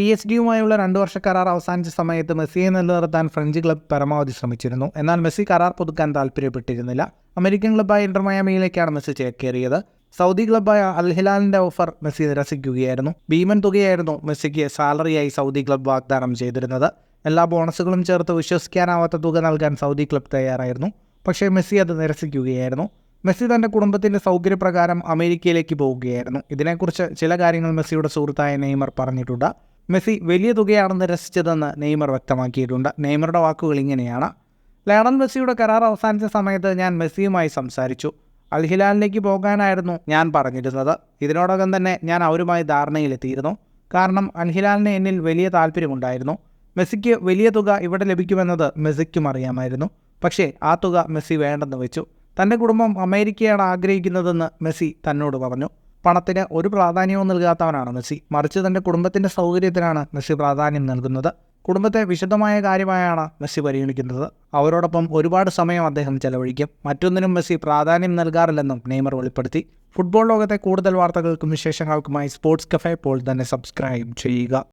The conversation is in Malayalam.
പി എസ് ഡിയുമായുള്ള രണ്ട് വർഷ കരാർ അവസാനിച്ച സമയത്ത് മെസ്സിയെ നിലനിർത്താൻ ഫ്രഞ്ച് ക്ലബ് പരമാവധി ശ്രമിച്ചിരുന്നു. എന്നാൽ മെസ്സി കരാർ പുതുക്കാൻ താല്പര്യപ്പെട്ടിരുന്നില്ല അമേരിക്കൻ ക്ലബ്ബായ ഇന്റർമയാമിയിലേക്കാണ് മെസ്സി ചേക്കേറിയത്. സൗദി ക്ലബ്ബായ അൽഹിലാലിന്റെ ഓഫർ മെസ്സി നിരസിക്കുകയായിരുന്നു. ഭീമൻ തുകയായിരുന്നു മെസ്സിക്ക് സാലറിയായി സൗദി ക്ലബ്ബ് വാഗ്ദാനം ചെയ്തിരുന്നത്. എല്ലാ ബോണസുകളും ചേർത്ത് വിശ്വസിക്കാനാവാത്ത തുക നൽകാൻ സൗദി ക്ലബ്ബ് തയ്യാറായിരുന്നു. പക്ഷേ മെസ്സി അത് നിരസിക്കുകയായിരുന്നു. മെസ്സി തന്റെ കുടുംബത്തിന്റെ സൗകര്യപ്രകാരം അമേരിക്കയിലേക്ക് പോവുകയായിരുന്നു. ഇതിനെക്കുറിച്ച് ചില കാര്യങ്ങൾ മെസ്സിയുടെ സുഹൃത്തായ നെയ്മർ പറഞ്ഞിട്ടുണ്ട്. മെസ്സി വലിയ തുകയാണെന്ന് രസിച്ചതെന്ന് നെയ്മർ വ്യക്തമാക്കിയിട്ടുണ്ട്. നെയ്മറുടെ വാക്കുകൾ ഇങ്ങനെയാണ്. ലയണൽ മെസ്സിയുടെ കരാർ അവസാനിച്ച സമയത്ത് ഞാൻ മെസ്സിയുമായി സംസാരിച്ചു. അൽ ഹിലാലിലേക്ക് പോകാനായിരുന്നു ഞാൻ പറഞ്ഞിരുന്നത്. ഇതിനോടകം തന്നെ ഞാൻ അവരുമായി ധാരണയിലെത്തിയിരുന്നു. കാരണം അൽ ഹിലാലിന് എന്നിൽ വലിയ താല്പര്യമുണ്ടായിരുന്നു. മെസ്സിക്ക് വലിയ തുക ഇവിടെ ലഭിക്കുമെന്നത് മെസ്സിക്കും അറിയാമായിരുന്നു. പക്ഷേ ആ തുക മെസ്സി വേണ്ടെന്ന് വെച്ചു. തന്റെ കുടുംബം അമേരിക്കയാണ് ആഗ്രഹിക്കുന്നതെന്ന് മെസ്സി തന്നോട് പറഞ്ഞു. പണത്തിന് ഒരു പ്രാധാന്യവും നൽകാത്തവനാണ് മെസ്സി. മറിച്ച് തന്റെ കുടുംബത്തിന്റെ സൗകര്യത്തിനാണ് മെസ്സി പ്രാധാന്യം നൽകുന്നത്. കുടുംബത്തെ വിശദമായ കാര്യമായാണ് മെസ്സി പരിഗണിക്കുന്നത്. അവരോടൊപ്പം ഒരുപാട് സമയം അദ്ദേഹം ചെലവഴിക്കും. മറ്റൊന്നിനും മെസ്സി പ്രാധാന്യം നൽകാറില്ലെന്നും നെയ്മർ വെളിപ്പെടുത്തി. ഫുട്ബോൾ ലോകത്തെ കൂടുതൽ വാർത്തകൾക്കും വിശേഷങ്ങൾക്കുമായി സ്പോർട്സ് കഫേ പോൾ തന്നെ സബ്സ്ക്രൈബ് ചെയ്യുക.